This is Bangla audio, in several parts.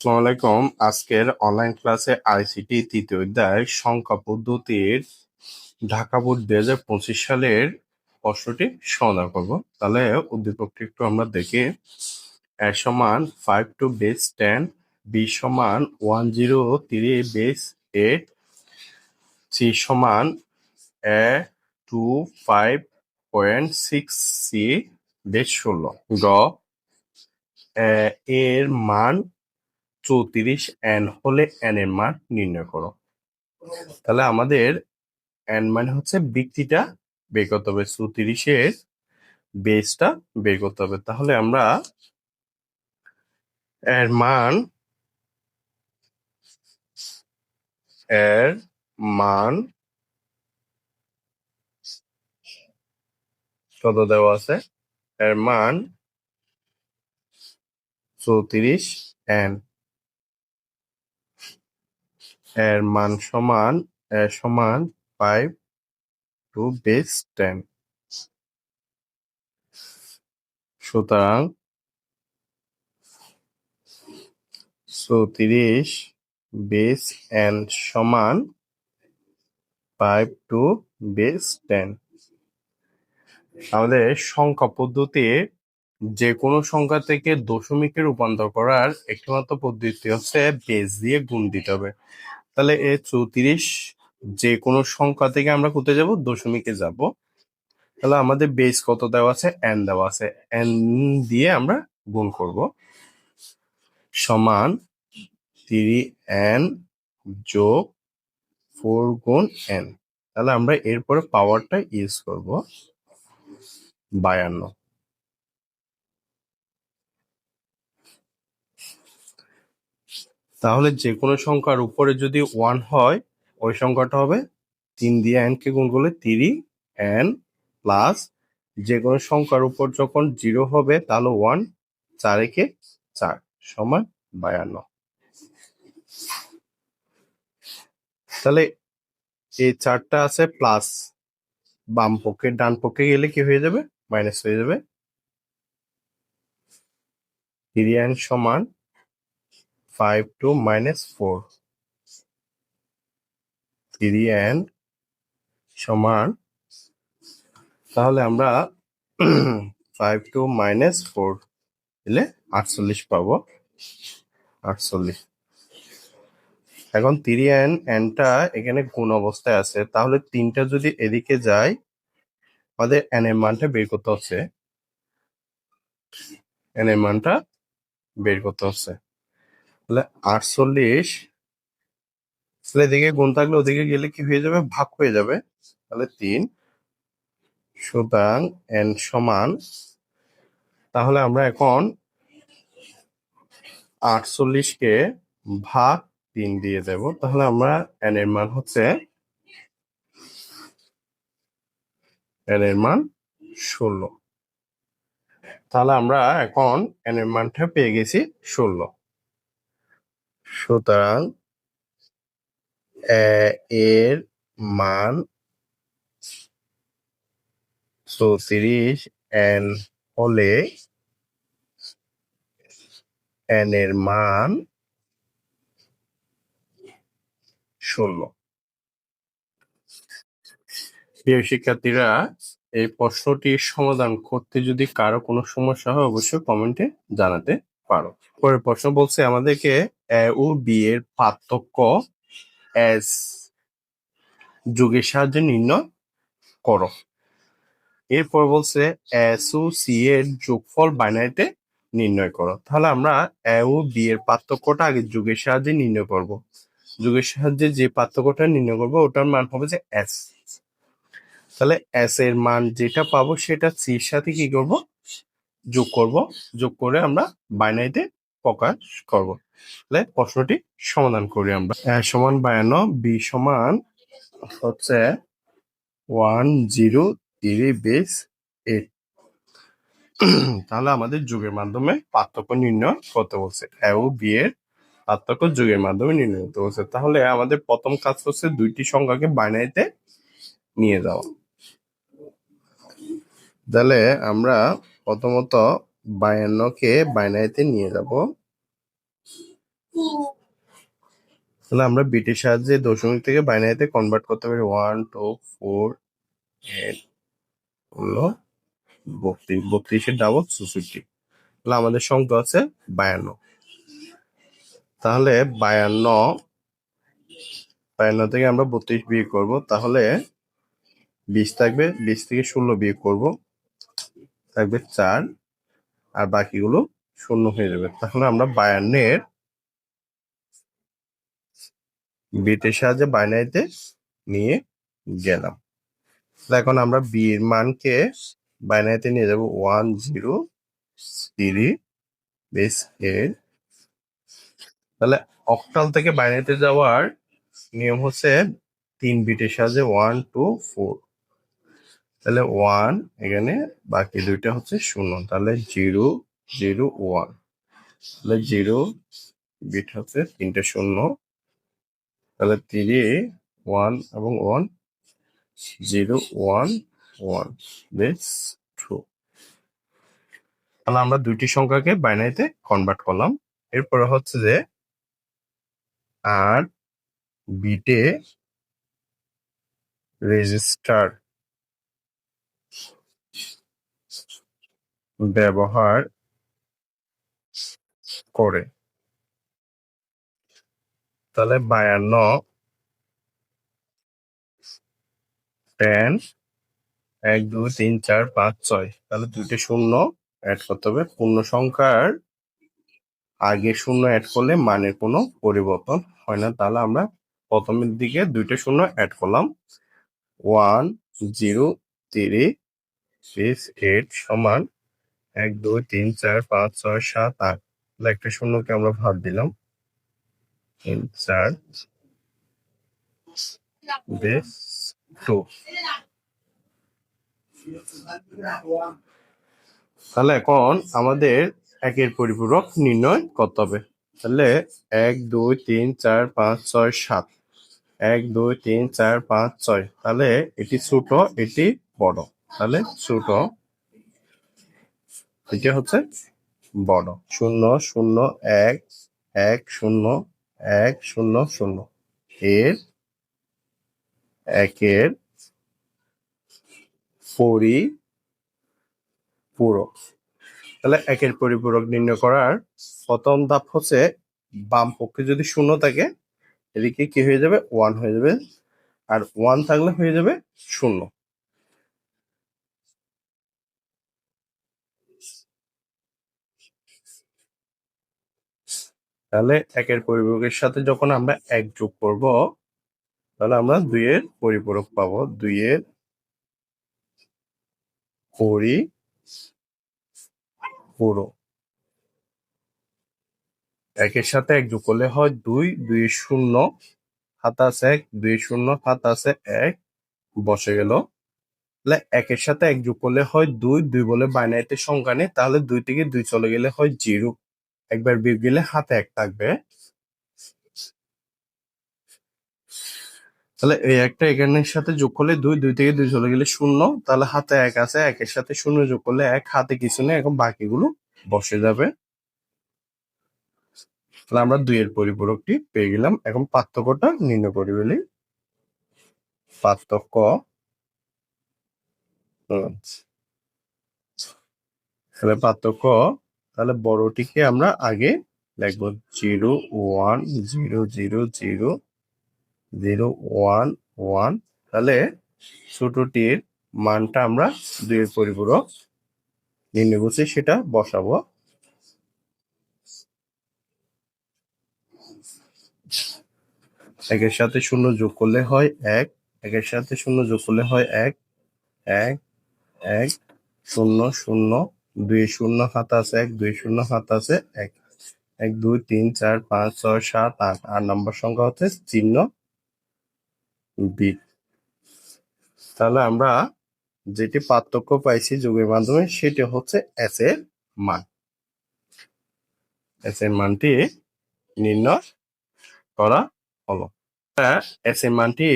আসসালামু আলাইকুম। আজকের অনলাইন ক্লাসে আইসিটি তৃতীয় অধ্যায় সংখ্যা পদ্ধতির ঢাকা বোর্ড দুই হাজার পঁচিশ সালের প্রশ্নটি সমাধান করব। তাহলে উদ্দীপকটি একটু আমরা দেখি। এ সমান five two base ten B সমান one zero three base eight C সমান A two five point six C base ষোলো। গ এর মান চৌত্রিশ এন হলে এন এর মান নির্ণয় করো। তাহলে আমাদের এন মানে হচ্ছে বিক্রিটা বের করতে হবে, চৌত্রিশের বেসটা বের করতে হবে। তাহলে আমরা এর মান এর মান কত দেওয়া আছে? এর মান চৌত্রিশ এন এর মান সমান এ সমান ফাইভ টু বেস টেন সুতরাং চৌত্রিশ বেস এন সমান ফাইভ টু বেস টেন আমাদের সংখ্যা পদ্ধতি যে কোনো সংখ্যা থেকে দশমিকে রূপান্তর করার একটিমাত্র পদ্ধতি হচ্ছে বেস দিয়ে গুণ দিতে হবে। তাহলে এ চৌত্রিশ, যে কোনো সংখ্যা থেকে আমরা কোথায় যাব? দশমিকে যাব। তাহলে আমাদের বেস কত দেওয়া আছে? এন দেওয়া আছে। এন দিয়ে আমরা গুণ করব। সমান থ্রি এন যোগ ফোর গুণ এন তাহলে আমরা এরপরে পাওয়ারটা ইউজ করব। বায়ান্ন। তাহলে যে কোনো সংখ্যার উপরে যদি ওয়ান হয়, ওই সংখ্যাটা হবে তিন দিয়ে এন কে গুণ করলে থ্রি এন প্লাস যে কোনো সংখ্যার উপর যখন জিরো হবে, তাহলে ওয়ান চার একে চার, সমান বায়ান্ন। তাহলে এই চারটা আছে প্লাস বাম পক্ষে, ডান পক্ষে গেলে কি হয়ে যাবে? মাইনাস হয়ে যাবে। সমান five two minus four three N সমান, তাহলে আমরা ফাইভ টু মাইনাস ফোর দিলে আটচল্লিশ পাবো। আটচল্লিশ। এখন থ্রি এন এনটা এখানে গুণ অবস্থায় আছে। তাহলে তিনটা যদি এদিকে যায় আমাদের এন এর মানটা বের করতে হচ্ছে। এন এর মানটা বের করতে হচ্ছে। তাহলে আটচল্লিশ। তাহলে এদিকে গুণ থাকলে ওদিকে গেলে কি হয়ে যাবে? ভাগ হয়ে যাবে। তাহলে তিন। সুতরাং এন সমান, তাহলে আমরা এখন আটচল্লিশকে ভাগ তিন দিয়ে দেব। তাহলে আমরা এন এর মান হচ্ছে এন এর মান ষোলো। তাহলে আমরা এখন এন এর মানটা পেয়ে গেছি ষোলো। সুতরাং এর মান চৌত্রিশ এন হলে এন এর মান ষোলো। প্রিয় শিক্ষার্থীরা, এই প্রশ্নটির সমাধান করতে যদি কারও কোনো সমস্যা হয়, অবশ্যই কমেন্টে জানাতে পারো। পরের প্রশ্ন বলছে আমাদেরকে, এ ও বি এর পার্থক্য এস যুগের সাহায্যে নির্ণয় করো। এরপর বলছে এস ও সি এর যোগফল বাইনারিতে নির্ণয় করো। তাহলে আমরা, এ ও বি এর পার্থক্যটা আগে যুগের সাহায্যে নির্ণয় করব। যুগের সাহায্যে যে পার্থক্যটা নির্ণয় করব, ওটার মান হবে যে এস তাহলে এস এর মান যেটা পাবো সেটা সির সাথে কি করব? যোগ করব। যোগ করে আমরা বাইনারিতে প্রকাশ করব। তাহলে প্রশ্নটি সমাধান করি আমরা। এ সমান বায়ান্ন, বি সমান হচ্ছে one zero three base eight তাহলে আমাদের যুগের মাধ্যমে পার্থক্য নির্ণয় করতে বলছে। এ ও বি এর পার্থক্য যুগের মাধ্যমে নির্ণয় করতে বলছে। তাহলে আমাদের প্রথম কাজ হচ্ছে দুইটি সংখ্যাকে বাইনারিতে নিয়ে যাওয়া। তাহলে আমরা প্রথমত বায়ান্নকে বাইনারিতে নিয়ে যাব। তাহলে আমরা বিটের সাহায্যে দশমিক থেকে বাইনারিতে কনভার্ট করতে পারি ওয়ান টু ফোর এইট হলো বত্রিশ বত্রিশের ডাবল চৌষট্টি তাহলে আমাদের সংখ্যা আছে বায়ান্ন। তাহলে বায়ান্ন বায়ান্ন থেকে আমরা বত্রিশ বিয়ে করব, তাহলে বিশ থাকবে, বিশ থেকে ষোলো বিয়ে করব, থাকবে চার। আর বাকিগুলো শূন্য হয়ে যাবে। তাহলে আমরা বায়ান্নের বিটের সাহায্যে বাইনারিতে নিয়ে গেলাম। এখন আমরা বি এর মানকে বাইনারিতে নিয়ে যাব one zero three base eight তাহলে অক্টাল থেকে বাইনারিতে যাওয়ার নিয়ম হচ্ছে তিন বিটের সাহায্যে ওয়ান টু ফোর তাহলে ওয়ান এখানে বাকি দুইটা হচ্ছে শূন্য। তাহলে জিরো জিরো ওয়ান তাহলে জিরো বিট হচ্ছে তিনটে শূন্য। তাহলে থ্রি ওয়ান এবং one zero one one base two তাহলে আমরা দুইটি সংখ্যাকে বাইনারিতে কনভার্ট করলাম। এরপরে হচ্ছে যে, আর বিটে রেজিস্টার ব্যবহার করে। তাহলে বায়ান্ন টেন এক, দুই, তিন, চার, পাঁচ, ছয়। তাহলে দুইটি শূন্য অ্যাড করতে হবে। পূর্ণ সংখ্যার আগে শূন্য অ্যাড করলে মানের কোনো পরিবর্তন হয় না। তাহলে আমরা প্রথমের দিকে দুইটা শূন্য অ্যাড করলাম। One zero three six eight সমান এক, দুই, তিন, চার, পাঁচ, ছয়, সাত, আট। তাহলে একটা শূন্যকে আমরা ভাগ দিলাম। তিন, চার তাহলে এখন আমাদের একের পরিপূরক নির্ণয় করতে হবে। তাহলে এক, দুই, তিন, চার, পাঁচ, ছয়, সাত। এক, দুই, তিন, চার, পাঁচ, ছয়। তাহলে এটি ছোট, এটি বড়। তাহলে ছোট এটি হচ্ছে? বড় শূন্য শূন্য এক এক শূন্য এক শূন্য শূন্য। এর একের পরি পূরক তাহলে একের পরিপূরক নির্ণয় করার প্রথম ধাপ হচ্ছে বাম পক্ষে যদি শূন্য থাকে এদিকে কি হয়ে যাবে? ওয়ান হয়ে যাবে। আর ওয়ান থাকলে হয়ে যাবে শূন্য। তাহলে একের পরিপূরকের সাথে যখন আমরা এক যোগ করব, তাহলে আমরা দুইয়ের পরিপূরক পাবো। দুইয়ের পরি পুরো একের সাথে এক যোগ করলে হয় দুই দুই শূন্য হাত আছে এক, দুই শূন্য হাত আছে এক, বসে গেল। তাহলে একের সাথে এক যোগ করলে হয় দুই দুই বলে বাইনারিতে সংখ্যা নেই, তাহলে দুই থেকে দুই চলে গেলে হয় জিরো। একবার বিয়োগ গেলে হাতে এক থাকবে। তাহলে এই একটা এখানের সাথে যোগ করলে দুই দুই থেকে দুই চলে গেলে শূন্য। তাহলে হাতে এক আছে, একের সাথে শূন্য যোগ করলে এক। হাতে কিছু নেই, এখন বাকিগুলো বসে যাবে। তাহলে আমরা দুইয়ের পরিপূরকটি পেয়ে গেলাম। এখন পার্থক্যটা নির্ণয় করি বলি। পার্থক্য তাহলে পার্থক্য তাহলে বড়টিকে আমরা আগে লিখব zero one zero zero zero zero one one. তাহলে ছোটটির মানটা আমরা দুইয়ের পরিপূরক নির্ণয় করছি সেটা বসাবো। একের সাথে শূন্য যোগ করলে হয় এক, একের সাথে শূন্য যোগ করলে হয় এক এক এক, শূন্য শূন্য দুই শূন্য হাত আছে, এক, দুই শূন্য হাত আছে, এক এক, দুই, তিন, চার, পাঁচ, ছয়, সাত, আট আট নম্বর সংখ্যা হচ্ছে চিহ্ন বি তাহলে আমরা যেটি পার্থক্য পাইছি যোগের মাধ্যমে, সেটি হচ্ছে এস এর মান। এস এর মানটি নির্ণয় করা হলো। এস এর মানটি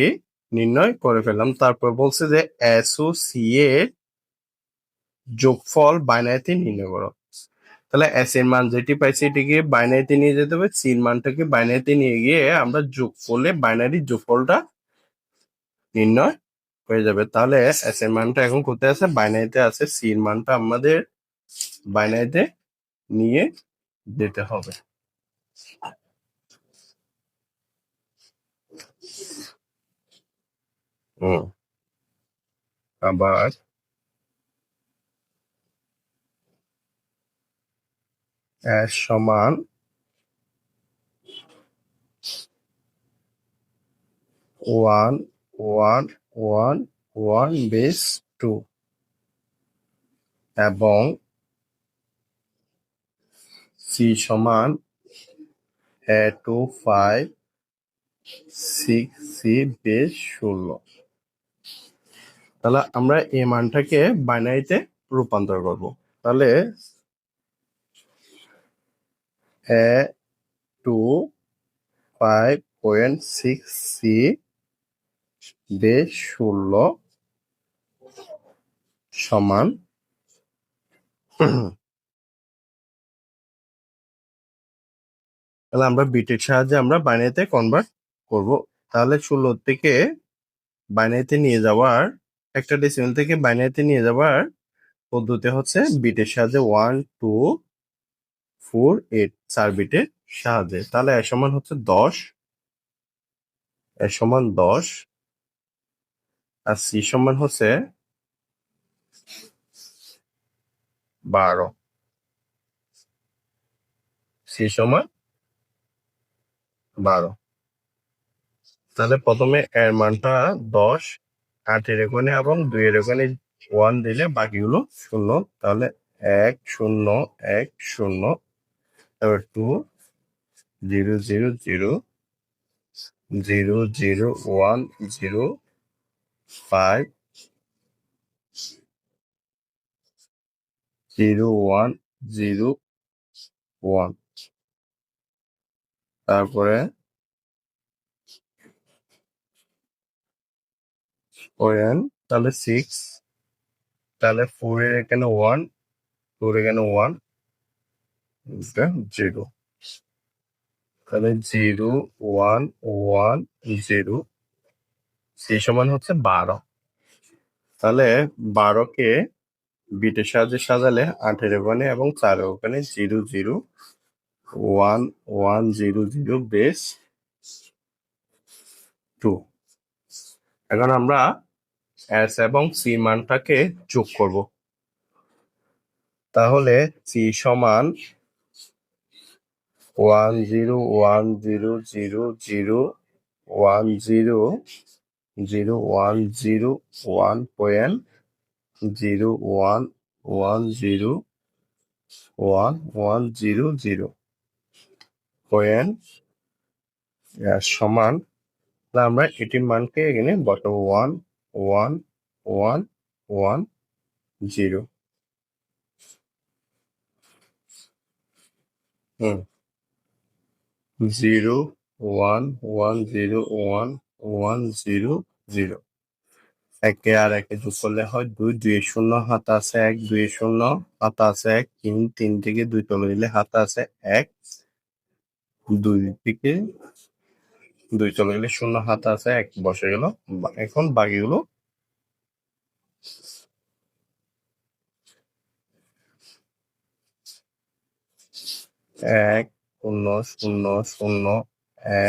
নির্ণয় করে ফেললাম। তারপর বলছে যে এস ও সি এর যোগফল বাইনারিতে নির্ণয় করো। তাহলে এস এর মান যেটি পাইছি এটিকে বাইনারিতে নিয়ে যেতে হবে সি এর মানটাকে বাইনারিতে নিয়ে গিয়ে আমরা যোগ বাইনারি যোগফলটা নির্ণয় হয়ে যাবে। তাহলে এস এর মানটা এখন কোথায় আছে? বাইনারিতে আছে। সি এর মানটা আমাদের বাইনারিতে নিয়ে যেতে হবে। হুম। আবার সমান one one one one base two. এবং সি সমান two five, six, C base ষোলো। তাহলে আমরা এই মানটাকে বাইনারিতে রূপান্তর করব। তাহলে ফাইভ পয়েন্ট সিক্স সি বেশ ষোলো সমান তাহলে আমরা বিটের সাহায্যে আমরা বাইনারিতে কনভার্ট করব। তাহলে ষোলো থেকে বাইনারিতে নিয়ে যাওয়ার একটা ডেসিমেল থেকে বাইনারিতে নিয়ে যাওয়ার পদ্ধতি হচ্ছে বিটের সাহায্যে ওয়ান টু ফোর এইট চার বিটের সাহায্যে। তাহলে এর সমান হচ্ছে দশ। এর সমান দশ। আর সি সমান হচ্ছে বারো। সি সমান বারো। তাহলে প্রথমে এর মানটা দশ, আটের এখানে এবং দুইয়ের এখানে ওয়ান দিলে বাকিগুলো শূন্য। তাহলে এক, শূন্য এক, শূন্য তারপর two zero zero zero zero zero one zero five zero one zero one. তারপরে ওয়ান, তাহলে সিক্স তাহলে ফোর এর এখানে ওয়ান ফোর এখানে ওয়ান জিরো তাহলে জিরো, ওয়ান ওয়ান, জিরো। সেই সমান হচ্ছে বারো। তাহলে বারোকে বিটের সাহায্যে সাজালে আটের ওখানে এবং চার ওখানে zero zero. One one, zero zero base two. এখন আমরা এস এবং সি মানটাকে যোগ করব। তাহলে সি সমান one zero one zero zero zero one zero zero one zero one point zero one one zero one one zero zero point সমান আমরা এটির মানকে এখানে বসাবো one one one one zero হুম। Zero one one zero one one zero zero. একে আর একে যোগ করলে হয় দুই দুই শূন্য হাত আছে এক, দুই শূন্য হাত আছে এক, তিন তিন থেকে দুই চলে দিলে হাত আছে এক। দুই থেকে দুই চলে গেলে শূন্য হাত আছে এক, বসে গেল। এখন বাকিগুলো এক শূন্য শূন্য শূন্য,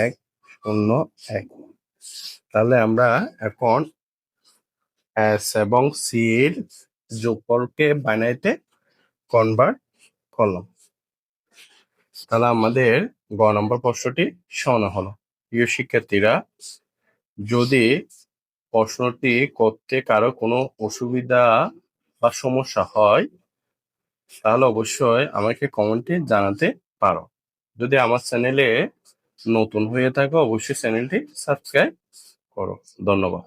এক শূন্য, এক। তাহলে আমরা এখন এস এবং সি এর যোগফলকে বাইনারিতে কনভার্ট করলাম। তাহলে আমাদের গ নম্বর প্রশ্নটি সমাধান হলো। প্রিয় শিক্ষার্থীরা, যদি প্রশ্নটি করতে কারও কোনো অসুবিধা বা সমস্যা হয়, তাহলে অবশ্যই আমাকে কমেন্টে জানাতে পারো। যদি আমার চ্যানেলে নতুন হয়ে থাকো অবশ্যই চ্যানেলটি সাবস্ক্রাইব করো। ধন্যবাদ।